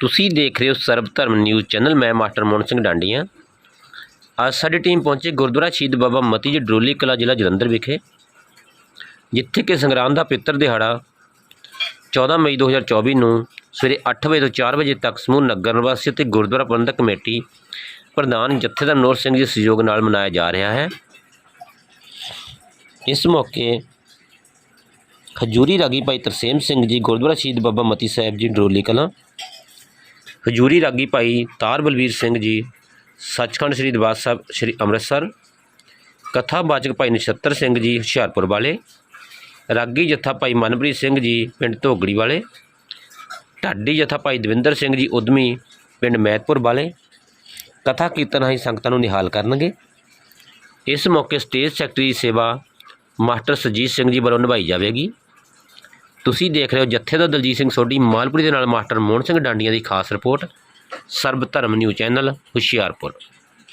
ਤੁਸੀਂ ਦੇਖ ਰਹੇ ਹੋ ਸਰਬ ਧਰਮ ਨਿਊਜ਼ ਚੈਨਲ, ਮੈਂ ਮਾਸਟਰ ਮੋਹਨ ਸਿੰਘ ਡਾਂਡੀਆਂ। ਅੱਜ ਸਾਡੀ ਟੀਮ ਪਹੁੰਚੀ ਗੁਰਦੁਆਰਾ ਸ਼ਹੀਦ ਬਾਬਾ ਮਤੀ ਜੀ ਡਰੋਲੀ ਕਲਾ ਜ਼ਿਲ੍ਹਾ ਜਲੰਧਰ ਵਿਖੇ, ਜਿੱਥੇ ਕਿ ਸੰਗਰਾਮ ਦਾ ਪਿੱਤਰ ਦਿਹਾੜਾ 14 ਮਈ 2024 ਨੂੰ ਸਵੇਰੇ 8 ਵਜੇ ਤੋਂ 4 ਵਜੇ ਤੱਕ ਸਮੂਹ ਨਗਰ ਨਿਵਾਸੀ ਅਤੇ ਗੁਰਦੁਆਰਾ ਪ੍ਰਬੰਧਕ ਕਮੇਟੀ ਪ੍ਰਧਾਨ ਜਥੇਦਾਰ ਨੋਰ ਸਿੰਘ ਜੀ ਸਹਿਯੋਗ ਨਾਲ ਮਨਾਇਆ ਜਾ ਰਿਹਾ ਹੈ। ਇਸ ਮੌਕੇ ਖਜੂਰੀ ਰਾਗੀ ਭਾਈ ਤਰਸੇਮ ਸਿੰਘ ਜੀ, ਗੁਰਦੁਆਰਾ ਸ਼ਹੀਦ ਬਾਬਾ ਮਤੀ ਸਾਹਿਬ ਜੀ ਡਰੋਲੀ ਕਲਾਂ ਹਜੂਰੀ ਰਾਗੀ ਭਾਈ ਤਾਰ ਬਲਵੀਰ ਸਿੰਘ ਜੀ, ਸੱਚਖੰਡ ਸ੍ਰੀ ਦਰਬਾਰ ਸਾਹਿਬ ਸ੍ਰੀ ਅੰਮ੍ਰਿਤਸਰ ਕਥਾਵਾਚਕ ਭਾਈ ਨਛੱਤਰ ਸਿੰਘ ਜੀ, ਹੁਸ਼ਿਆਰਪੁਰ ਵਾਲੇ, ਰਾਗੀ ਜਥਾ ਭਾਈ ਮਨਪ੍ਰੀਤ ਸਿੰਘ ਜੀ, ਪਿੰਡ ਧੋਗੜੀ ਵਾਲੇ, ਢਾਡੀ ਜਥਾ ਭਾਈ ਦਵਿੰਦਰ ਸਿੰਘ ਜੀ, ਉਦਮੀ ਪਿੰਡ ਮਹਿਤਪੁਰ ਵਾਲੇ, ਕਥਾ ਕੀਰਤਨ ਰਾਹੀਂ ਸੰਗਤਾਂ ਨੂੰ ਨਿਹਾਲ ਕਰਨਗੇ। ਇਸ ਮੌਕੇ ਸਟੇਜ ਸੈਕਟਰੀ ਦੀ ਸੇਵਾ ਮਾਸਟਰ ਸੁਜੀਤ ਸਿੰਘ ਜੀ ਵੱਲੋਂ ਨਿਭਾਈ ਜਾਵੇਗੀ। ਤੁਸੀਂ ਦੇਖ ਰਹੇ ਹੋ ਜਥੇਦਾਰ ਦਲਜੀਤ ਸਿੰਘ ਸੋਢੀ, ਮਾਲਪੁਰੀ ਦੇ ਨਾਲ ਮਾਸਟਰ ਮੋਹਨ ਸਿੰਘ ਡਾਂਡੀਆਂ ਦੀ ਖਾਸ ਰਿਪੋਰਟ, ਸਰਬ ਧਰਮ ਨਿਊ ਚੈਨਲ, ਹੁਸ਼ਿਆਰਪੁਰ।